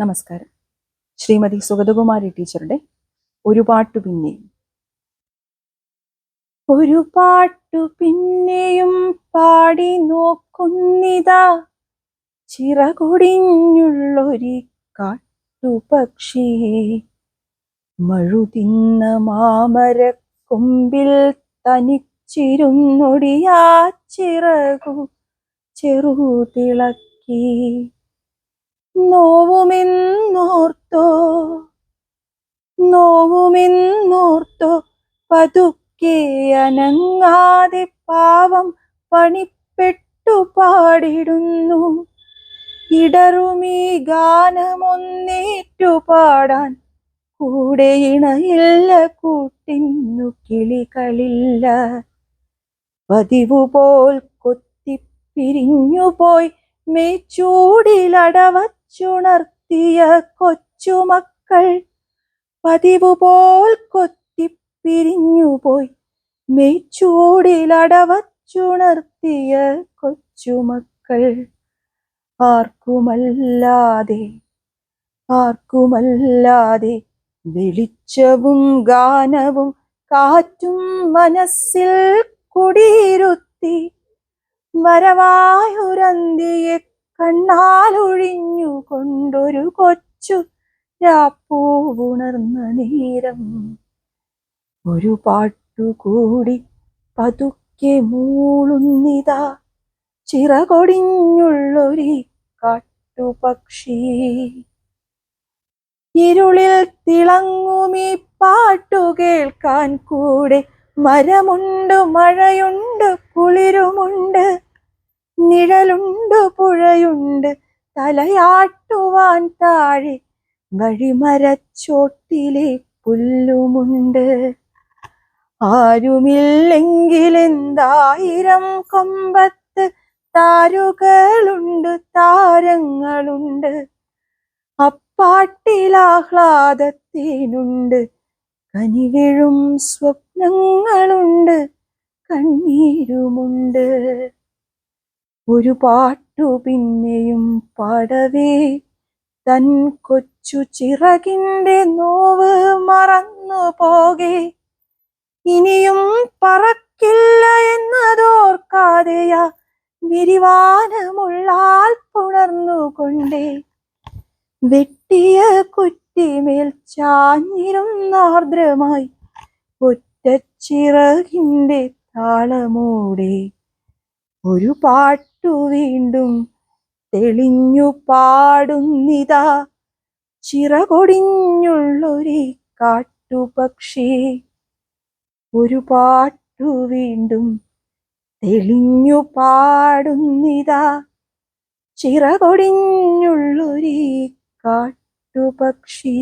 നമസ്കാരം. ശ്രീമതി സുഗതകുമാരി ടീച്ചറുടെ ഒരു പാട്ടു പിന്നെയും. ഒരു പാട്ടു പിന്നെയും പാടി നോക്കുന്നിതാ. ചിറകൊടിഞ്ഞുള്ളൊരി കാട്ടുപക്ഷി. മഴുതിന്ന മാമര കൊമ്പിൽ തനിച്ചിരുന്നൊടിയാ ചിറകു ചെറുതിളക്കി. നോവുമെന്നോർത്തോ? നോവുമെന്നോർത്തോ? പതുക്കെ അനങ്ങാതെ പാവം പണിപ്പെട്ടു പാടിടുന്നു. ഇടറുമീ ഗാനമൊന്നേറ്റു പാടാൻ കൂടെ ഇണയില്ല കൂട്ടിന്നു കിളികളില്ല. പതിവുപോൽ പോൽ കൊത്തിപ്പിരിഞ്ഞുപോയി മേച്ചൂടിലടവച്ചുണർത്തിയ കൊച്ചുമക്കൾ പതിവു പോൽ കൊത്തിപ്പിരിഞ്ഞുപോയി. മെയ്ച്ചൂടിലടവച്ചുണർത്തിയ കൊച്ചുമക്കൾ ആർക്കുമല്ലാതെ ആർക്കുമല്ലാതെ വെളിച്ചവും ഗാനവും കാറ്റും മനസ്സിൽ കുടിയിരുത്തി വരവായുരന്തിയെ കണ്ണാലൊഴിഞ്ഞു കൊണ്ടൊരു കൊച്ചു രാപ്പൂവുണർന്ന നേരം. ഒരു പാട്ടുകൂടി പതുക്കെ മൂളുന്നിതാ. ചിറകൊടിഞ്ഞുള്ളൊരു കാട്ടുപക്ഷി. ഇരുളിൽ തിളങ്ങുമീ പാട്ടു കേൾക്കാൻ കൂടെ മരമുണ്ട് മഴയുണ്ട് കുളിരുമുണ്ട്. നിഴലുണ്ട് പുഴയുണ്ട് തലയാട്ടുവാൻ താഴെ വഴിമരച്ചോട്ടിലെ പുല്ലുമുണ്ട്. ആരുമില്ലെങ്കിലെന്തായിരം കൊമ്പത്ത് താരുകളുണ്ട് താരങ്ങളുണ്ട്. അപ്പാട്ടിലാഹ്ലാദത്തിനുണ്ട് കനിവിഴും സ്വപ്നങ്ങളുണ്ട് കണ്ണീരുമുണ്ട്. ഒരു പാട്ടു പിന്നെയും പാടവേ. തൻ കൊച്ചു ചിറകിന്റെ നോവ് മറന്നു പോകെ. ഇനിയും പറക്കില്ല എന്നതോർക്കാതെയാ വിരിവാനമുള്ളാൽ പുണർന്നുകൊണ്ടേ വെട്ടിയ കുറ്റിമേൽ ചാഞ്ഞിരുന്നാർദ്രമായി ഒറ്റച്ചിറകിന്റെ താളമൂടെ. ഒരു പാട്ടു വീണ്ടും. തെളിഞ്ഞു പാടുന്നിതാ. ചിറകൊടിഞ്ഞുള്ളൊരി കാട്ടുപക്ഷി. ഒരു പാട്ടു വീണ്ടും. തെളിഞ്ഞു പാടുന്നിതാ. ചിറകൊടിഞ്ഞുള്ളൊരി കാട്ടുപക്ഷി.